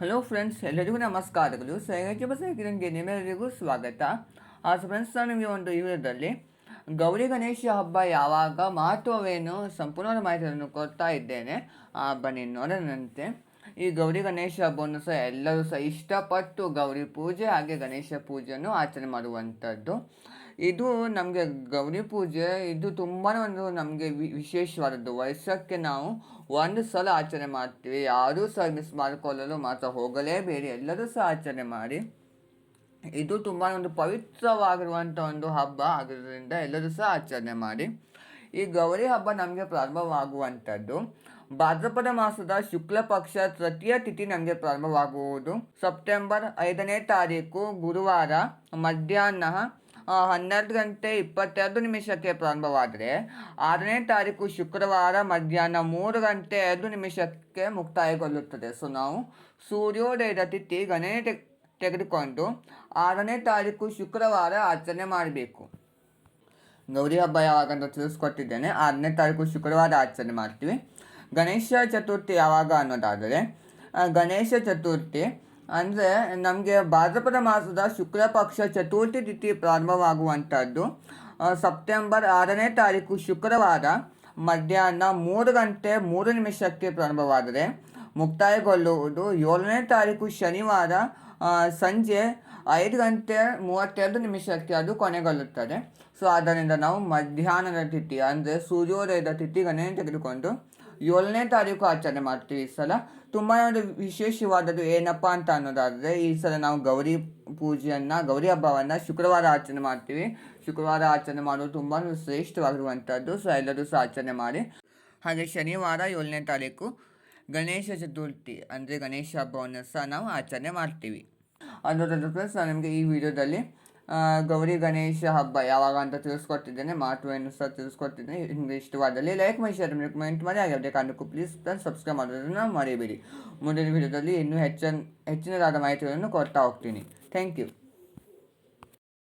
Hello friends ಎಲ್ಲರಿಗೂ ನಮಸ್ಕಾರಗಳು. ಸೈರಾಜಿ ಬಸ ಕಿರಣ್ಗೆ ನಿಮ್ಮೆಲ್ಲರಿಗೂ ಸ್ವಾಗತ. ಆ ಫ್ರೆಂಡ್ಸ್ ನಾನು ನಿಮಗೆ ಒಂದು ವಿವರದಲ್ಲಿ ಗೌರಿ ಗಣೇಶ ಹಬ್ಬ ಯಾವಾಗ, ಮಹತ್ವವೇನು, ಸಂಪೂರ್ಣವಾದ ಮಾಹಿತಿಯನ್ನು ಕೊಡ್ತಾ ಇದ್ದೇನೆ. ಬನ್ನಿ, ನೋಡೋಣಂತೆ. ಈ ಗೌರಿ ಗಣೇಶ ಹಬ್ಬವನ್ನು ಸಹ ಎಲ್ಲರೂ ಸಹ ಇಷ್ಟಪಟ್ಟು ಗೌರಿ ಪೂಜೆ ಹಾಗೆ ಗಣೇಶ ಪೂಜೆಯನ್ನು ಆಚರಣೆ ಮಾಡುವಂಥದ್ದು. ಇದು ನಮಗೆ ಗೌರಿ ಪೂಜೆ, ಇದು ತುಂಬಾ ಒಂದು ನಮಗೆ ವಿಶೇಷವಾದದ್ದು. ವರ್ಷಕ್ಕೆ ನಾವು ಒಂದು ಸಲ ಆಚರಣೆ ಮಾಡ್ತೀವಿ. ಯಾರೂ ಸಹ ಮಿಸ್ ಮಾಡಿಕೊಳ್ಳಲು ಮಾತ್ರ ಹೋಗಲೇಬೇಡಿ. ಎಲ್ಲರೂ ಸಹ ಆಚರಣೆ ಮಾಡಿ. ಇದು ತುಂಬ ಒಂದು ಪವಿತ್ರವಾಗಿರುವಂಥ ಒಂದು ಹಬ್ಬ ಆಗಿರೋದ್ರಿಂದ ಎಲ್ಲರೂ ಸಹ ಆಚರಣೆ ಮಾಡಿ. ಈ ಗೌರಿ ಹಬ್ಬ ನಮಗೆ ಪ್ರಾರಂಭವಾಗುವಂಥದ್ದು. ಭಾದ್ರಪದ ಮಾಸದ ಶುಕ್ಲ ಪಕ್ಷ ತೃತೀಯ ತಿಥಿ ನಮಗೆ ಪ್ರಾರಂಭವಾಗುವುದು. ಸೆಪ್ಟೆಂಬರ್ ಐದನೇ ತಾರೀಕು ಗುರುವಾರ ಮಧ್ಯಾಹ್ನ ಹನ್ನೆರಡು ಗಂಟೆ ಇಪ್ಪತ್ತೆರಡು ನಿಮಿಷಕ್ಕೆ ಪ್ರಾರಂಭವಾದರೆ ಆರನೇ ತಾರೀಕು ಶುಕ್ರವಾರ ಮಧ್ಯಾಹ್ನ ಮೂರು ಗಂಟೆ ಎರಡು ನಿಮಿಷಕ್ಕೆ ಮುಕ್ತಾಯಗೊಳ್ಳುತ್ತದೆ. ಸೊ ನಾವು ಸೂರ್ಯೋದಯದ ತಿಥಿ ಗಣನೆ ತೆಗ್- ತೆಗೆದುಕೊಂಡು ಆರನೇ ತಾರೀಕು ಶುಕ್ರವಾರ ಆಚರಣೆ ಮಾಡಬೇಕು. ಗೌರಿ ಹಬ್ಬ ಯಾವಾಗ ಅಂತ ತಿಳಿಸ್ಕೊಟ್ಟಿದ್ದೇನೆ. ಆರನೇ ತಾರೀಕು ಶುಕ್ರವಾರ ಆಚರಣೆ ಮಾಡ್ತೀವಿ. ಗಣೇಶ ಚತುರ್ಥಿ ಯಾವಾಗ ಅನ್ನೋದಾದರೆ ಗಣೇಶ ಚತುರ್ಥಿ ಅಂದರೆ ನಮಗೆ ಭಾದ್ರಪದ ಮಾಸದ ಶುಕ್ಲ ಪಕ್ಷ ಚತುರ್ಥಿ ತಿಥಿ ಪ್ರಾರಂಭವಾಗುವಂಥದ್ದು. ಸೆಪ್ಟೆಂಬರ್ ಆರನೇ ತಾರೀಕು ಶುಕ್ರವಾರ ಮಧ್ಯಾಹ್ನ ಮೂರು ಗಂಟೆ ಮೂರು ನಿಮಿಷಕ್ಕೆ ಪ್ರಾರಂಭವಾದರೆ ಮುಕ್ತಾಯಗೊಳ್ಳುವುದು ಏಳನೇ ತಾರೀಕು ಶನಿವಾರ ಸಂಜೆ ಐದು ಗಂಟೆ ಮೂವತ್ತೆರಡು ನಿಮಿಷಕ್ಕೆ ಅದು ಕೊನೆಗೊಳ್ಳುತ್ತದೆ. ಸೊ ಆದ್ದರಿಂದ ನಾವು ಮಧ್ಯಾಹ್ನದ ತಿಥಿ, ಅಂದರೆ ಸೂರ್ಯೋದಯದ ತಿಥಿ ಗಣನೆ ತೆಗೆದುಕೊಂಡು ಏಳನೇ ತಾರೀಕು ಆಚರಣೆ ಮಾಡ್ತೀವಿ ಈ ಸಲ. ತುಂಬ ಒಂದು ವಿಶೇಷವಾದದ್ದು ಏನಪ್ಪ ಅಂತ ಅನ್ನೋದಾದರೆ, ಈ ಸಲ ನಾವು ಗೌರಿ ಪೂಜೆಯನ್ನು, ಗೌರಿ ಹಬ್ಬವನ್ನು ಶುಕ್ರವಾರ ಆಚರಣೆ ಮಾಡ್ತೀವಿ. ಶುಕ್ರವಾರ ಆಚರಣೆ ಮಾಡೋದು ತುಂಬ ಶ್ರೇಷ್ಠವಾಗಿರುವಂಥದ್ದು. ಸೊ ಎಲ್ಲರೂ ಸಹ ಆಚರಣೆ ಮಾಡಿ. ಹಾಗೆ ಶನಿವಾರ ಏಳನೇ ತಾರೀಕು ಗಣೇಶ ಚತುರ್ಥಿ, ಅಂದರೆ ಗಣೇಶ ಹಬ್ಬವನ್ನು ಸಹ ನಾವು ಆಚರಣೆ ಮಾಡ್ತೀವಿ. ಅದರ ಪ್ಲಸ್ ನಾನು ನಿಮಗೆ ಈ ವಿಡಿಯೋದಲ್ಲಿ ಗೌರಿ ಗಣೇಶ ಹಬ್ಬ ಯಾವಾಗ ಅಂತ ತಿಳಿಸ್ಕೊಟ್ಟಿದ್ದೇನೆ, ಮಹತ್ವವನ್ನು ಸಹ ತಿಳಿಸ್ಕೊಟ್ಟಿದ್ದೇನೆ. ನಿಮಗೆ ಇಷ್ಟವಾದಲ್ಲಿ ಲೈಕ್ ಮಾಡಿ ಶೇರ್ ಮಾಡಿ ಕಮೆಂಟ್ ಮಾಡಿ, ಹಾಗೆ ಯಾವುದೇ ಕಾರಣಕ್ಕೂ ಪ್ಲೀಸ್ ಪ್ಲಸ್ ಸಬ್ಸ್ಕ್ರೈಬ್ ಮಾಡೋದನ್ನು ಮರಿಬೇಡಿ. ಮುಂದಿನ ವಿಡಿಯೋದಲ್ಲಿ ಇನ್ನೂ ಹೆಚ್ಚಿನ, ಹೆಚ್ಚಿನದಾದ ಮಾಹಿತಿಗಳನ್ನು ಕೊಡ್ತಾ ಹೋಗ್ತೀನಿ. Thank you